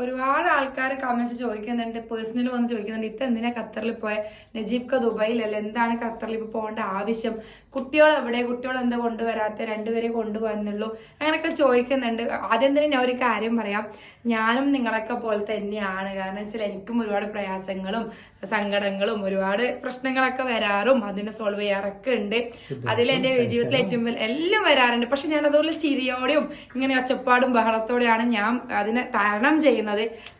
ഒരുപാട് ആൾക്കാർ കമന്റ്സ് ചോദിക്കുന്നുണ്ട് പേഴ്സണൽ വന്ന് ചോദിക്കുന്നുണ്ട് ഇത്ത എന്തിനാ ഖത്തറിൽ പോയ? നജീബ് ക ദുബൈയിലല്ല എന്താണ് ഖത്തറിൽ ഇപ്പോൾ പോകേണ്ട ആവശ്യം? കുട്ടികൾ എവിടെ? കുട്ടികൾ എന്താ കൊണ്ടുവരാത്ത? രണ്ടുപേരെ കൊണ്ടുവന്നുള്ളൂ അങ്ങനെയൊക്കെ ചോദിക്കുന്നുണ്ട്. ആദ്യം തന്നെ ഞാൻ ഒരു കാര്യം പറയാം. ഞാനും നിങ്ങളൊക്കെ പോലെ തന്നെയാണ്. കാരണം വെച്ചാൽ എനിക്കും ഒരുപാട് പ്രയാസങ്ങളും സങ്കടങ്ങളും ഒരുപാട് പ്രശ്നങ്ങളൊക്കെ വരാറും. അതിനെ സോൾവ് ചെയ്യാറൊക്കെ ഉണ്ട്. അതിൽ എന്റെ ജീവിതത്തിൽ ഏറ്റവും എല്ലാം വരാറുണ്ട്. പക്ഷെ ഞാൻ അതുപോലെ ചിരിയോടെയും ഇങ്ങനെ ഒച്ചപ്പാടും ബഹളത്തോടെയാണ് ഞാൻ അതിനെ തരണം ചെയ്യുന്നത്.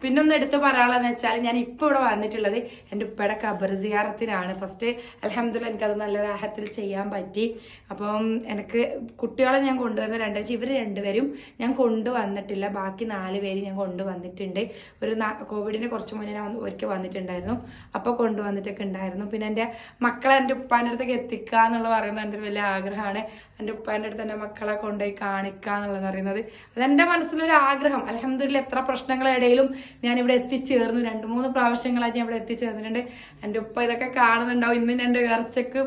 പിന്നൊന്ന് എടുത്ത് പറയാനുള്ളതെന്ന് വെച്ചാൽ ഞാൻ ഇപ്പോൾ ഇവിടെ വന്നിട്ടുള്ളത് എന്റെ ഉപ്പയുടെ ഖബർ സിയാറത്തിനാണ്. ഫസ്റ്റ് അലഹമ്മദില്ല എനിക്കത് നല്ല രാഹത്തിൽ ചെയ്യാൻ പറ്റി. അപ്പം എനിക്ക് കുട്ടികളെ ഞാൻ കൊണ്ടുവന്ന രണ്ടാഴ്ച ഇവർ രണ്ടുപേരും ഞാൻ കൊണ്ടുവന്നിട്ടില്ല. ബാക്കി നാല് പേര് ഞാൻ കൊണ്ടുവന്നിട്ടുണ്ട്. ഒരു കോവിഡിന് കുറച്ച് മുന്നേ ഞാൻ ഒന്ന് ഒരിക്കൽ വന്നിട്ടുണ്ടായിരുന്നു. അപ്പോൾ കൊണ്ടുവന്നിട്ടൊക്കെ ഉണ്ടായിരുന്നു. പിന്നെ എന്റെ മക്കളെ എന്റെ ഉപ്പാന്റെ അടുത്തേക്ക് എത്തിക്കുക എന്നുള്ളത് പറയുന്നത് എന്റെ ഒരു വലിയ ആഗ്രഹമാണ്. എന്റെ ഉപ്പാന്റെ അടുത്ത് എന്റെ മക്കളെ കൊണ്ടുപോയി കാണിക്കുക എന്നുള്ളത് പറയുന്നത്. അതെന്റെ മനസ്സിലൊരു ആഗ്രഹം. അലഹമ്മദില്ല എത്ര പ്രശ്നങ്ങളിടയിലും ഞാൻ ഇവിടെ എത്തിച്ചേർന്നു. രണ്ട് മൂന്ന് പ്രാവശ്യങ്ങളായിട്ട് ഞാൻ ഇവിടെ എത്തിച്ചേർന്നിട്ടുണ്ട്. എന്റെ ഉപ്പ ഇതൊക്കെ കാണുന്നുണ്ടാവും. ഇന്ന് എന്റെ ഉയർച്ചക്കും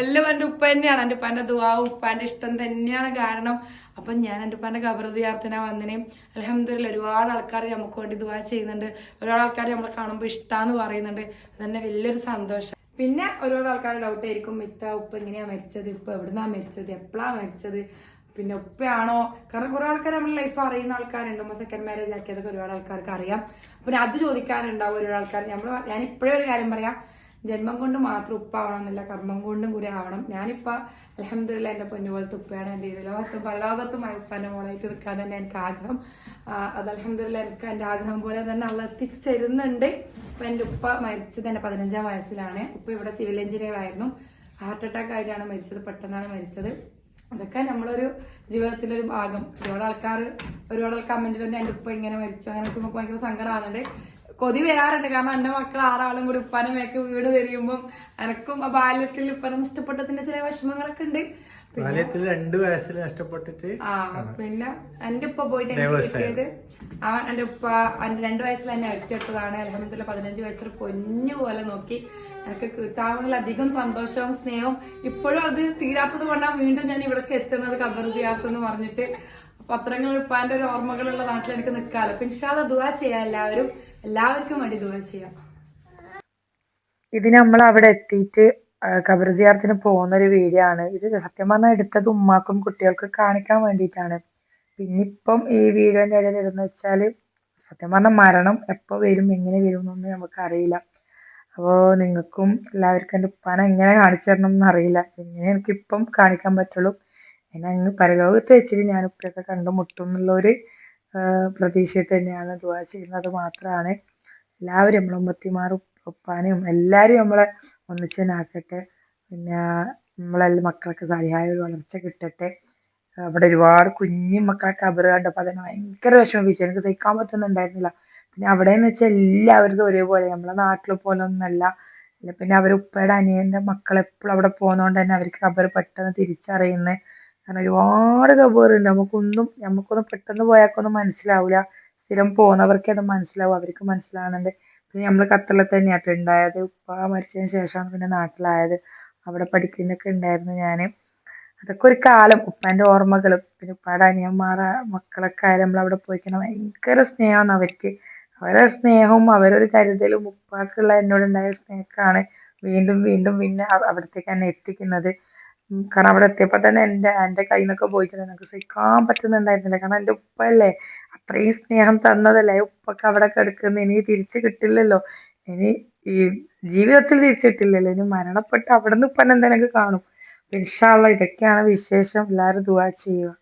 എല്ലാം എന്റെ ഉപ്പ തന്നെയാണ്. എന്റെ ഉപ്പാന്റെ ദുവാവും ഉപ്പാന്റെ ഇഷ്ടം തന്നെയാണ് കാരണം അപ്പം ഞാൻ എന്റെ ഉപ്പാന്റെ കബർ സിയാർത്തിനാ വന്നിന്. അലഹമ്മദില്ല ഒരുപാട് ആൾക്കാർ നമുക്ക് വേണ്ടി ദുവാ ചെയ്യുന്നുണ്ട്. ഒരുപാട് ആൾക്കാർ നമ്മൾ കാണുമ്പോൾ ഇഷ്ടമാന്ന് പറയുന്നുണ്ട്. അതന്നെ വലിയൊരു സന്തോഷം. പിന്നെ ഒരുപാട് ആൾക്കാർ ഡൗട്ട് ആയിരിക്കും. ഇത്ത ഉപ്പ് എങ്ങനെയാണ് മരിച്ചത്? ഇപ്പം എവിടുന്നാണ് മരിച്ചത്? എപ്പോഴാണ് മരിച്ചത്? പിന്നെ ഉപ്പയാണോ? കാരണം കുറെ ആൾക്കാർ നമ്മുടെ ലൈഫ് അറിയുന്ന ആൾക്കാരുണ്ട്. നമ്മൾ സെക്കൻഡ് മാരേജ് ആക്കിയതൊക്കെ ഒരുപാട് ആൾക്കാർക്ക് അറിയാം. പിന്നെ അത് ചോദിക്കാനുണ്ടാവും ഒരുപാട് ആൾക്കാർ നമ്മൾ ഞാൻ ഇപ്പോഴേ ഒരു കാര്യം പറയാം. ജന്മം കൊണ്ട് മാത്രം ഉപ്പാവണം എന്നില്ല കർമ്മം കൊണ്ടും കൂടി ആവണം. ഞാനിപ്പോൾ അലഹമ്മദില്ല എന്റെ പൊന്നു പോലത്തെ ഉപ്പയാണ്. എന്റെ ഈ ലോകത്തും ഉപ്പാന്റെ മോളായിട്ട് നിൽക്കാൻ തന്നെ എനിക്ക് ആഗ്രഹം. അത് അലഹമ്മദില്ല എനിക്ക് എന്റെ ആഗ്രഹം പോലെ തന്നെ അവൾ എത്തിച്ചേരുന്നുണ്ട്. അപ്പോൾ എന്റെ ഉപ്പ മരിച്ചത് എന്റെ പതിനഞ്ചാം വയസ്സിലാണ്. ഉപ്പ ഇവിടെ സിവിൽ എഞ്ചിനീയർ ആയിരുന്നു. ഹാർട്ട് അറ്റാക്ക് ആയിട്ടാണ് മരിച്ചത്. പെട്ടെന്നാണ് മരിച്ചത്. അതൊക്കെ നമ്മളൊരു ജീവിതത്തിലൊരു ഭാഗം. ഒരുപാട് ആൾക്കാർ ഒരുപാട് ആൾ തന്നെ എന്റെ ഉപ്പ ഇങ്ങനെ മരിച്ചു. അങ്ങനെ വെച്ച് നമുക്ക് ഭയങ്കര സങ്കടമാകുന്നുണ്ട് കൊതി വരാറുണ്ട്. കാരണം എന്റെ മക്കൾ ആറാളും കൂടി ഉപ്പാനെ മേക്ക് വീട് തിരിയുമ്പം എനക്കും ആ ബാല്യത്തിൽ ഉപ്പനം നഷ്ടപ്പെട്ടതിന്റെ ചില വിഷമങ്ങളൊക്കെ ഉണ്ട്. ബാല്യത്തിൽ രണ്ട് വയസ്സിൽ നഷ്ടപ്പെട്ടിട്ട് ആ പിന്നെ എന്റെ ഉപ്പ പോയിട്ട് എനിക്ക് കിട്ടിയത് അവൻ എന്റെ ഉപ്പ എന്റെ രണ്ട് വയസ്സിൽ എന്നെ ഒറ്റെടുത്തതാണ് അലഹമ്മദില്ല പതിനഞ്ച് വയസ്സിൽ പൊന്നു പോലെ നോക്കി. എനിക്ക് കിട്ടാവുന്നതിലധികം സന്തോഷവും സ്നേഹവും ഇപ്പോഴും അത് തീരാത്തത് കൊണ്ടാണ് വീണ്ടും ഞാൻ ഇവിടേക്ക് എത്തുന്നത് കബർ ചെയ്യാത്തെന്ന് പറഞ്ഞിട്ട്. പത്രങ്ങൾ ഉപ്പാന്റെ ഒരു ഓർമ്മകളുള്ള നാട്ടിൽ എനിക്ക് നിൽക്കാമല്ലോ. പിൻഷാല ഇൻഷാല്ല ദുവാ ചെയ്യാം എല്ലാവരും. എല്ലാവർക്കും വേണ്ടി ദുവാ ചെയ്യാം. ഇത് നമ്മൾ അവിടെ എത്തിയിട്ട് ഖബർ സിയാർത്തിന് പോകുന്ന ഒരു വീഡിയോ ആണ്. ഇത് സത്യം പറഞ്ഞാൽ എടുത്തത് ഉമ്മാക്കും കുട്ടികൾക്കും കാണിക്കാൻ വേണ്ടിയിട്ടാണ്. പിന്നിപ്പം ഈ വീഡിയോന്റെ ഇടയിൽ ഇടുന്ന വെച്ചാൽ സത്യം പറഞ്ഞാൽ മരണം എപ്പോൾ വരും എങ്ങനെ വരും എന്നൊന്നും നമുക്ക് അറിയില്ല അപ്പോൾ നിങ്ങൾക്കും എല്ലാവർക്കും എന്റെ ഉപ്പാന എങ്ങനെ കാണിച്ചു തരണം എന്ന് അറിയില്ല. എങ്ങനെ എനിക്കിപ്പം കാണിക്കാൻ പറ്റുള്ളൂ. എന്നെ അങ്ങ് പരലോകത്ത് വെച്ചിട്ട് ഞാൻ ഉപ്പയൊക്കെ കണ്ടുമുട്ടും എന്നുള്ളൊരു പ്രതീക്ഷയിൽ തന്നെയാണ് ദുവാ ചെയ്യുന്നത് മാത്രമാണ്. എല്ലാവരും നമ്മളെ ഉമ്മത്തിമാരും ഉപ്പാനും എല്ലാവരും നമ്മളെ ഒന്നിച്ചു പിന്നെ നമ്മളെല്ലാം മക്കളൊക്കെ സഹായ വളർച്ച കിട്ടട്ടെ. അവിടെ ഒരുപാട് കുഞ്ഞു മക്കളെ കബറ് കണ്ടപ്പോൾ അത് ഭയങ്കര വിഷമിപ്പിച്ചു. എനിക്ക് സഹിക്കാൻ പറ്റുന്നുണ്ടായിരുന്നില്ല പിന്നെ അവിടെ എന്ന് വെച്ചാൽ എല്ലാവരും ഒരേപോലെ. നമ്മളെ നാട്ടിലെ പോലെ ഒന്നല്ല. പിന്നെ അവർ ഉപ്പയുടെ അനിയന്റെ മക്കൾ എപ്പോഴും അവിടെ പോകുന്നതുകൊണ്ട് തന്നെ അവർക്ക് കബർ പെട്ടെന്ന് തിരിച്ചറിയുന്നത് കാരണം ഒരുപാട് കബറുണ്ട് നമുക്കൊന്നും നമുക്കൊന്നും പെട്ടെന്ന് പോയാൽക്കൊന്നും മനസ്സിലാവില്ല സ്ഥിരം പോകുന്നവർക്കേ അത് മനസ്സിലാവും. അവർക്ക് മനസ്സിലാവുന്നുണ്ട്. പിന്നെ നമ്മൾ ഖത്തറിൽ തന്നെയാട്ടോ ഉണ്ടായത്. ഉപ്പ മരിച്ചതിന് ശേഷമാണ് പിന്നെ നാട്ടിലായത്. അവിടെ പഠിക്കുന്നൊക്കെ ഉണ്ടായിരുന്നു ഞാൻ അതൊക്കെ ഒരു കാലം. ഉപ്പാന്റെ ഓർമ്മകൾ പിന്നെ ഉപ്പാടെ അനിയന്മാരെ മക്കളൊക്കെ ആയാലും നമ്മൾ അവിടെ പോയി കഴിഞ്ഞാൽ ഭയങ്കര സ്നേഹമാണ് അവർക്ക്. അവരുടെ സ്നേഹവും അവരൊരു കരുതലും ഉപ്പാക്കുള്ള എന്നോടുണ്ടായ സ്നേഹമാണ് വീണ്ടും വീണ്ടും പിന്നെ അവ- അവിടത്തേക്ക് തന്നെ എത്തിക്കുന്നത്. കാരണം അവിടെ എത്തിയപ്പോൾ തന്നെ എന്റെ എന്റെ കയ്യിൽ നിന്നൊക്കെ പോയിട്ട് എനിക്ക് സഹിക്കാൻ പറ്റുന്നുണ്ടായിരുന്നില്ല കാരണം എന്റെ ഉപ്പല്ലേ അത്രയും സ്നേഹം തന്നതല്ലേ. ഉപ്പൊക്കെ അവിടെ കിടക്കുന്ന. ഇനി തിരിച്ചു കിട്ടില്ലല്ലോ. ഇനി ഈ ജീവിതത്തിൽ തിരിച്ചു കിട്ടില്ലല്ലോ. ഇനി മരണപ്പെട്ട് അവിടെ നിന്ന് ഉപ്പനെന്തെങ്കിലും കാണും. ഇൻഷാള്ള ഇതൊക്കെയാണ് വിശേഷം. എല്ലാവരും ദുവാ ചെയ്യുക.